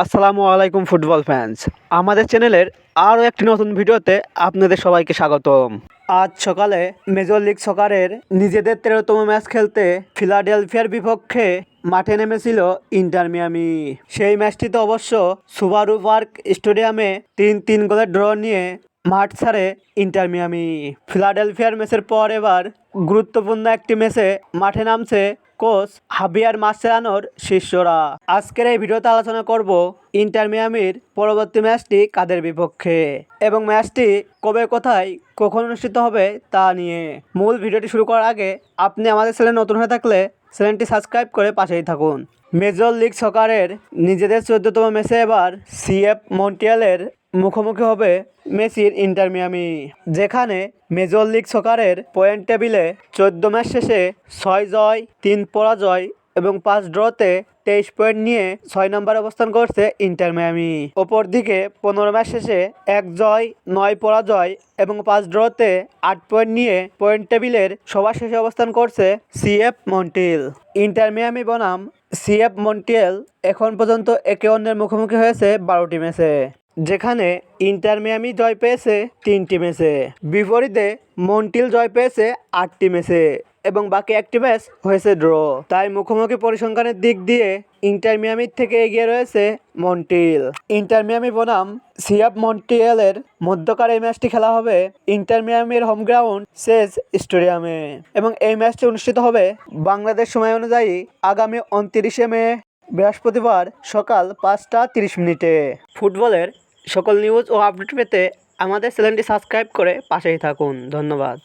আসসালামু আলাইকুম football fans আমাদের চ্যানেলের আরও একটি নতুন ভিডিওতে আপনাদের সবাইকে স্বাগতম। আজ সকালে মেজর লিগ সকারের নিজেদের তেরোতম ম্যাচ খেলতে ফিলাডেলফিয়ার বিপক্ষে মাঠে নেমেছিল ইন্টার মিয়ামি সেই ম্যাচটিতে অবশ্য সুবারু পার্ক স্টেডিয়ামে তিন তিন গোলের ড্র নিয়ে মাঠ ছাড়ে ইন্টার মিয়ামি ফিলাডেলফিয়ার ম্যাচের পর এবার গুরুত্বপূর্ণ একটি ম্যাচে মাঠে নামছে কোচ হাবিয়ার মাসেরানোর শিষ্যরা। আজকের এই ভিডিওতে আলোচনা করব ইন্টার মিয়ামির পরবর্তী ম্যাচটি কাদের বিপক্ষে এবং ম্যাচটি কবে কোথায়, কখন অনুষ্ঠিত হবে তা নিয়ে। মূল ভিডিওটি শুরু করার আগে আপনি আমাদের ছেলে নতুন হয়ে থাকলে চ্যানেলটি সাবস্ক্রাইব করে পাশেই থাকুন। মেজর লিগ সকারের নিজেদের চোদ্দতম ম্যাচে এবার সিএফ মন্টিয়ালের মুখোমুখি হবে মেসির ইন্টার মিয়ামি, যেখানে মেজর লিগ সকারের পয়েন্ট টেবিলে চোদ্দ ম্যাচ শেষে ছয় জয়, তিন পরাজয় এবং পাঁচ ড্রতে তেইশ পয়েন্ট নিয়ে ছয় নম্বর অবস্থান করছে ইন্টার মিয়ামি। অপরদিকে পনেরো ম্যাচ শেষে এক জয়, নয় পরাজয় এবং পাঁচ ড্রতে আট পয়েন্ট নিয়ে পয়েন্ট টেবিলের সবার শেষে অবস্থান করছে সিএফ মন্টিল ইন্টার মিয়ামি বনাম সিএফ মন্টিয়েল এখন পর্যন্ত একে অন্যের মুখোমুখি হয়েছে বারোটি ম্যাচে। যেখানে ইন্টার মিয়ামি জয় পেয়েছে তিনটি ম্যাচে। বিপরীতে মন্টিল জয় পেয়েছে আটটি ম্যাচে এবং বাকি একটি ম্যাচ হয়েছে ড্র। তাই মুখোমুখি পরিসংখ্যানের দিক দিয়ে ইন্টার মিয়ামির থেকে এগিয়ে রয়েছে মন্টিল। ইন্টার মিয়ামি বনাম সিয়াব মন্টিয়েলের মধ্যকার এই ম্যাচটি খেলা হবে ইন্টার মিয়ামির হোম গ্রাউন্ড সেজ স্টেডিয়ামে এবং এই ম্যাচটি অনুষ্ঠিত হবে বাংলাদেশ সময় অনুযায়ী আগামী উনত্রিশে মে বৃহস্পতিবার সকাল পাঁচটা তিরিশ মিনিটে। ফুটবলের সকল নিউজ ও আপডেট পেতে আমাদের চ্যানেলটি সাবস্ক্রাইব করে পাশেই থাকুন। ধন্যবাদ।